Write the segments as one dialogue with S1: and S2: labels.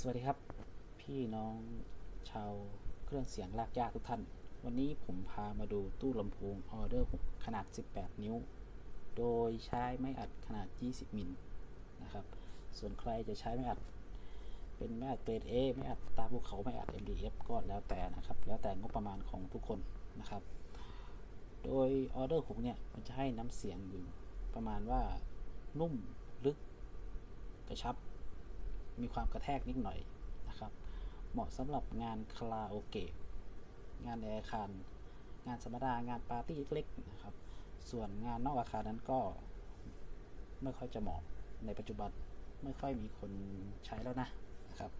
S1: สวัสดีครับ พี่น้องชาวเครื่องเสียงลากยากทุกท่าน วันนี้ผมพามาดูตู้ลำโพงออเดอร์ขนาด 18 นิ้ว โดยใช้ไม้อัดขนาด 20 มิลนะครับ ส่วนใครจะใช้ไม้อัด เป็นไม้อัดเกรด A ไม้อัดตาภูเขาไม้อัด MDF ก็แล้วแต่นะครับ แล้วแต่งบประมาณของทุกคนนะครับ โดยออเดอร์ 6 เนี่ย มันจะให้น้ำเสียงอยู่ประมาณว่านุ่มลึกกระชับ มีความกระแทกนิดหน่อยนะครับ เหมาะสำหรับงานคาราโอเกะงานในอาคาร งานสัมมนางานปาร์ตี้เล็กๆนะครับ ส่วนงานนอกอาคารนั้นก็ไม่ค่อยจะเหมาะในปัจจุบันไม่ค่อยมีคนใช้แล้วนะนะครับ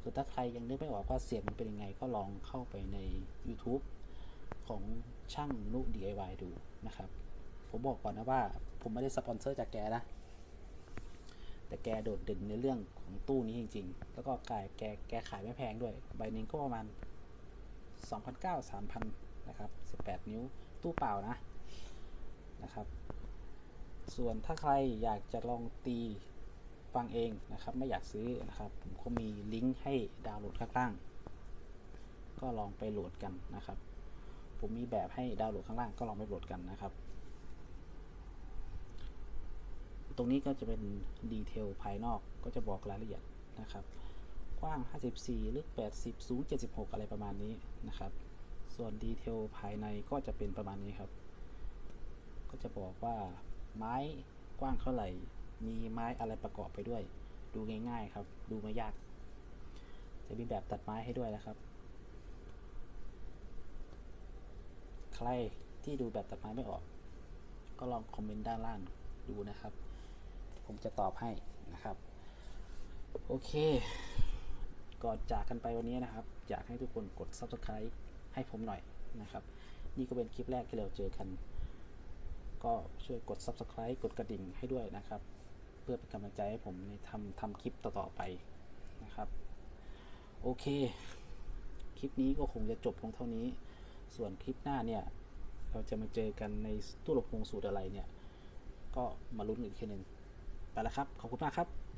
S1: ส่วนถ้าใครยังนึกไม่ออกว่าเสียงมันเป็นยังไงก็ลองเข้าไปใน YouTube ของช่างนุ DIY ดูนะครับ ผมบอกก่อนนะว่าผมไม่ได้สปอนเซอร์จากแกนะ แต่แกโดดเด่นในเรื่องของตู้นี้จริง ๆ แล้วก็กายแกแกขายไม่แพงด้วย ใบหนึ่งก็ประมาณ2,900 3,000นะครับ18 นิ้วตู้เปล่านะนะครับ ส่วนถ้าใครอยากจะลองตีฟังเองนะครับไม่อยากซื้อนะครับ ผมก็มีลิงก์ให้ดาวน์โหลดข้างล่าง ก็ลองไปโหลดกันนะครับ ผมมีแบบให้ดาวน์โหลดข้างล่างก็ลองไปโหลดกันนะครับ ตรงนี้ก็จะเป็นดีเทลภายนอกก็จะบอกรายละเอียดนะครับ กว้าง 54 ลึก 80 สูง 76 อะไรประมาณนี้นะครับ ส่วนดีเทลภายในก็จะเป็นประมาณนี้ครับ ก็จะบอกว่าไม้กว้างเท่าไหร่ มีไม้อะไรประกอบไปด้วย ดูง่ายๆครับ ดูไม่ยาก จะมีแบบตัดไม้ให้ด้วยนะครับ ใครที่ดูแบบตัดไม้ไม่ออก ก็ลองคอมเมนต์ด้านล่างดูนะครับ ผมจะตอบให้นะครับ โอเค ก่อนจากกันไปวันนี้นะครับ อยากให้ทุกคนกด subscribe ให้ผมหน่อยนะครับ นี่ก็เป็นคลิปแรกที่เราเจอกัน ก็ช่วยกด subscribe กดกระดิ่งให้ด้วยนะครับ เพื่อเป็นกำลังใจให้ผมในทำทำคลิปต่อๆไปนะครับ โอเค คลิปนี้ก็คงจะจบลงเท่านี้ ส่วนคลิปหน้าเนี่ยเราจะมาเจอกันในตู้ลำโพงสูตรอะไรเนี่ย ก็มาลุ้นอีกทีหนึ่ง ไปแล้วครับ ขอบคุณมากครับ